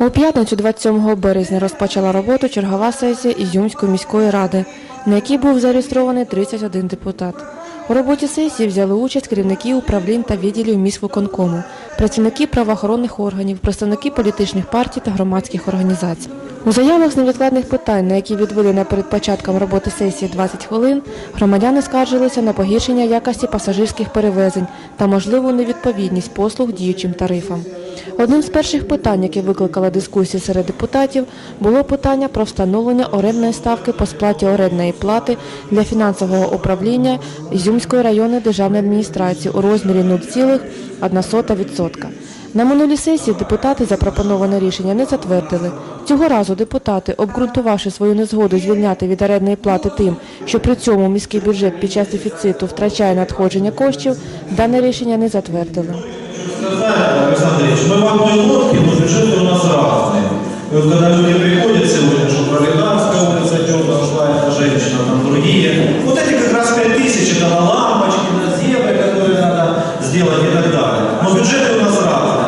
У п'ятницю 27 березня розпочала роботу чергова сесія Ізюмської міської ради, на якій був зареєстрований 31 депутат. У роботі сесії взяли участь керівники управлінь та відділів міськвиконкому, працівники правоохоронних органів, представники політичних партій та громадських організацій. У заявах з невідкладних питань, на які відвели на перед початком роботи сесії 20 хвилин, громадяни скаржилися на погіршення якості пасажирських перевезень та можливу невідповідність послуг діючим тарифам. Одним з перших питань, яке викликало дискусію серед депутатів, було питання про встановлення орендної ставки по сплаті орендної плати для фінансового управління Ізюмської районної державної адміністрації у розмірі 0,01%. На минулій сесії депутати запропоноване рішення не затвердили. Цього разу депутати, обґрунтувавши свою незгоду звільняти від орендної плати тим, що при цьому міський бюджет під час дефіциту втрачає надходження коштів, дане рішення не затвердили. Знаете, Александр Ильич, мы в одной лодке, но бюджеты у нас разные. И вот когда люди приходят сегодня, что Пролетарская улица темная шла, эта женщина, там другие. Вот эти как раз 5 тысяч, это на лампочки, на зебры, которые надо сделать и так далее. Но бюджеты у нас разные.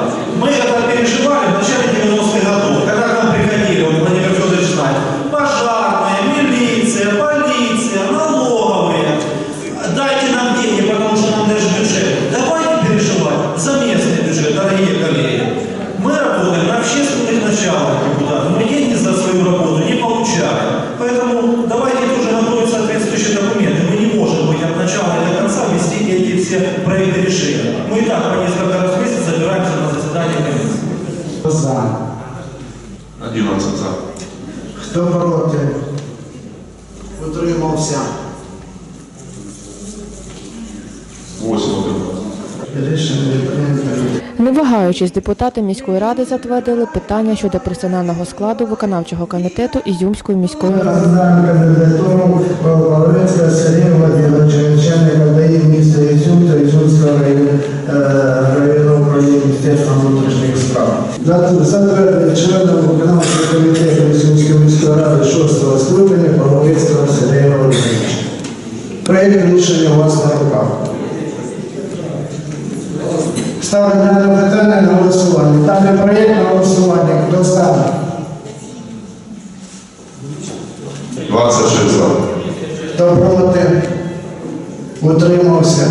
Общественных началах, депутаты. Мы деньги за свою работу не получаем. Поэтому давайте тоже готовить соответствующие документы. Мы не можем быть от начала и до конца вести эти все проекты решения. Мы и так по несколько раз в месяц собираемся на заседание комиссии. Хто за? 11 за. Хто проти? Утримався. Не вагаючись, депутати міської ради затвердили питання щодо персонального складу виконавчого комітету Ізюмської міської ради. Знаємо кандидатуру Павловецького Сергія Владимировича, начальника ДАІ міста Ізюм та Ізюмського району, районного управління Міністерства внутрішніх справ. Зат- Затвердити членом виконавчого комітету Ізюмської міської ради 6 скликання Павловецького Сергія Володимировича. Проєкт рішення у вас на руках. Ставлю дане питання на голосування. Дане проєкт на голосування. Хто за? 26 за. Хто проти? Утримався.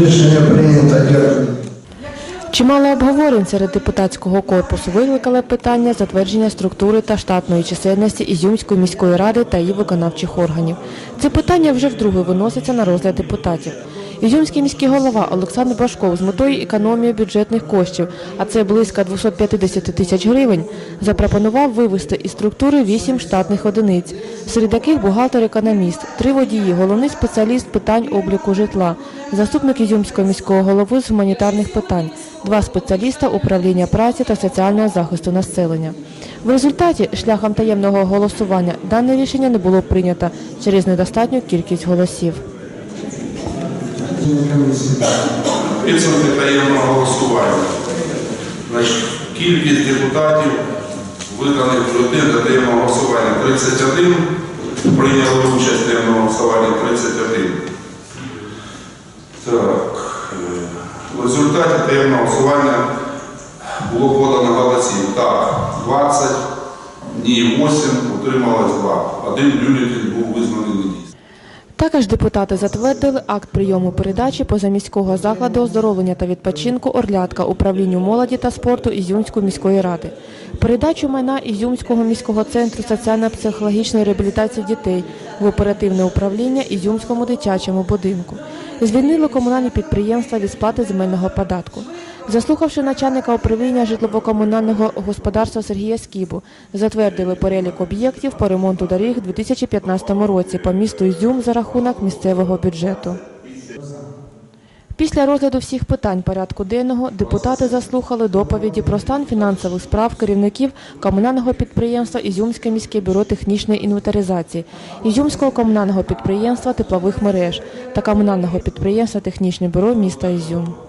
Рішення прийнято. Дякую. Чимало обговорень серед депутатського корпусу викликали питання затвердження структури та штатної чисельності Ізюмської міської ради та її виконавчих органів. Це питання вже вдруге виноситься на розгляд депутатів. Ізюмський міський голова Олександр Башков з метою економії бюджетних коштів, а це близько 250 тисяч гривень, запропонував вивести із структури 8 штатних одиниць, серед яких бухгалтер-економіст, три водії, головний спеціаліст питань обліку житла, заступник Ізюмського міського голови з гуманітарних питань, два спеціаліста управління праці та соціального захисту населення. В результаті шляхом таємного голосування дане рішення не було прийнято через недостатню кількість голосів. Підсумки таємного голосування. Значить, кількість депутатів, виданих бюлетень для таємного голосування 31, прийняли участь в таємному голосуванні 31. Так, е, в результаті таємного голосування було подано голосів. Так, 20, ні, 8, утрималось 2. Один бюлетень був визнаний. Також депутати затвердили акт прийому передачі позаміського закладу оздоровлення та відпочинку «Орлятка» управлінню молоді та спорту Ізюмської міської ради. Передачу майна Ізюмського міського центру соціально-психологічної реабілітації дітей в оперативне управління Ізюмському дитячому будинку. Звільнили комунальні підприємства від сплати земельного податку. Заслухавши начальника управління житлово-комунального господарства Сергія Скібу, затвердили перелік об'єктів по ремонту доріг у 2015 році по місту Ізюм за рахунок місцевого бюджету. Після розгляду всіх питань порядку денного депутати заслухали доповіді про стан фінансових справ керівників комунального підприємства Ізюмське міське бюро технічної інвентаризації, Ізюмського комунального підприємства теплових мереж та комунального підприємства Технічне бюро міста Ізюм.